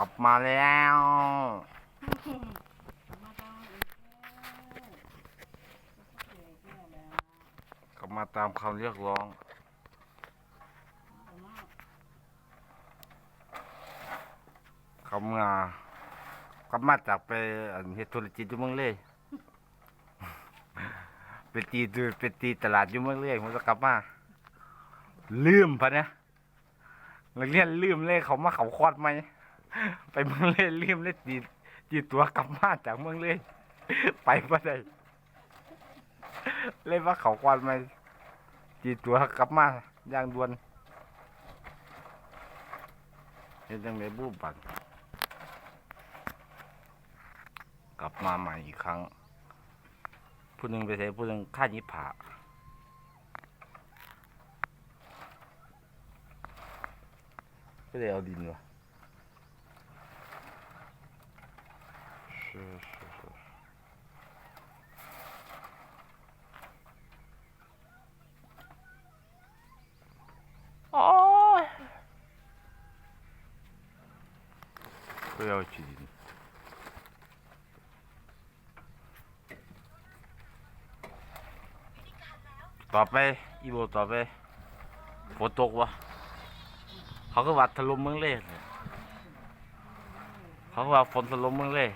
กลับมาแล้วกลับมาตามคำเรียกร้องกลับมากลับมาจากไปอันเฮ็ดธุรกิจอยู่เมืองเลยไปตีดูไปตีตลาดอยู่เมืองเลยผมจะกลับมา ลืมพะเนี่ยนักเรียนลืมเลยเขามาเขาคอดไหม ไปเมืองเลยลืมเลยตีตีตัวกลับมาจากเมืองเลย ไปบ่ได้เลยว่าเขาคอดไหมตีตัวกลับมาอย่างด่วนเฮ็ดจังไดบูบันกลับมาใหม่อีกครั้ง ผู้หนึ่งไปใส่ผู้หนึ่งค่ายิผาก็เลยเอาดินวะ โอ้ยก็เลยเอาขี้ดินต่อไปอีโบต่อไปฝนตกวะเขาก็ว่าถล่มเมืองเลย เขาก็ว่าฝนถล่มเมืองเลย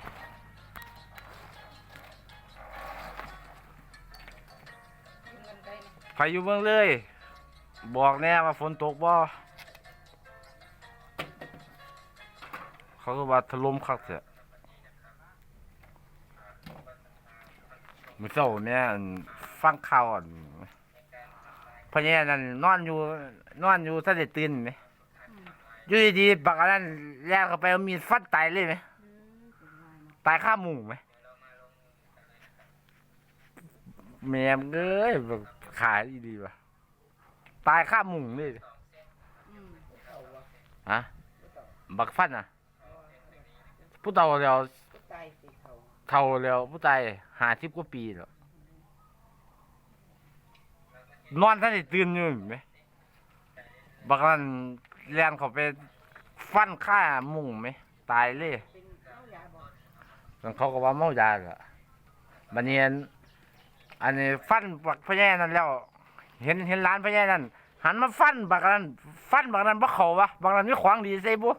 รอยู่เมืองเลย บอกแน่ว่าฝนตกบ่เขาก็ว่าถล่มคักเสียมือเช้าเนี่ยฟังข่าวอั่นพะแย่นั่นนอนอยู่ นอนอยู่ถ้าได้ตื่นไหมอยู่ดีๆบักอันนั้นแลกเข้าไปเอามีดฟันตายเลยไหมตายข้าหมู่ไหมแม่เอ้ย ขายดีๆว่ะตายข้าหมูเลยฮะบักฟันอะ ผู้เฒ่าแล้วตายสิเขาเฒ่าแล้วผู้ตายหาสิบกว่าปีแล้วนอนท่านได้ตื่นอยู่เห็นไหมบักนั้นแลนเข้าไปฟันฆ่าหมุงไหมตายเลยเป็นเมายาบอก แล้วเขาก็ว่าเมายาละบันเนียน อันนี้ฟันบักพญานั่นแล้ว เห็นเห็นร้านพญานั่นหันมาฟันบักนั้นฟันบักนั้นบ่เขาวะบักนั้นมีขวางดีใส่บุ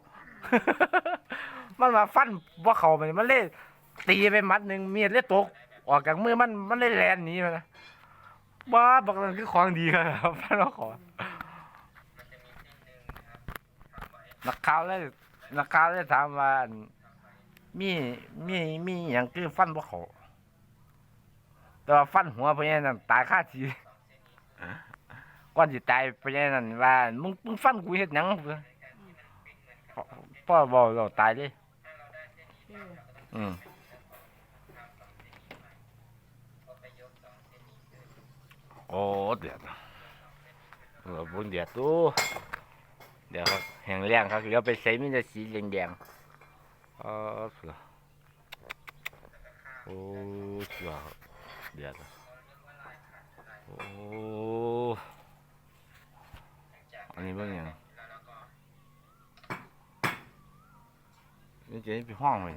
มันมาฟันบ่เขาไปมันเลยตีไปมัดหนึ่งมีดเลยตกออกจากมือมันมันเลยแลนหนีมานะบ้าบักนั้นคือของดีครับฟันบ่เขานักข่าวเลยนักข่าวเลยถามว่ามีมีมีอย่างคือฟันบ่เขา แต่ว่าฟันหัวพญานั่นตายคาทีก่อนสิตายพญานั่นว่ามึงมึงฟันกูเฮ็ดหยังพ่อพ่อบอกเราตายเลยเอออืมโอ้เดือดเออบุญเดือดตู้เดี๋ยวครับแห้งแรงครับเดี๋ยวไปใส่มีแต่สีแดงๆเออเสือโอ้เสือครับ เดือดอะโอ้อันนี้เป็นยังนี่เจ๊ไปห้องเลย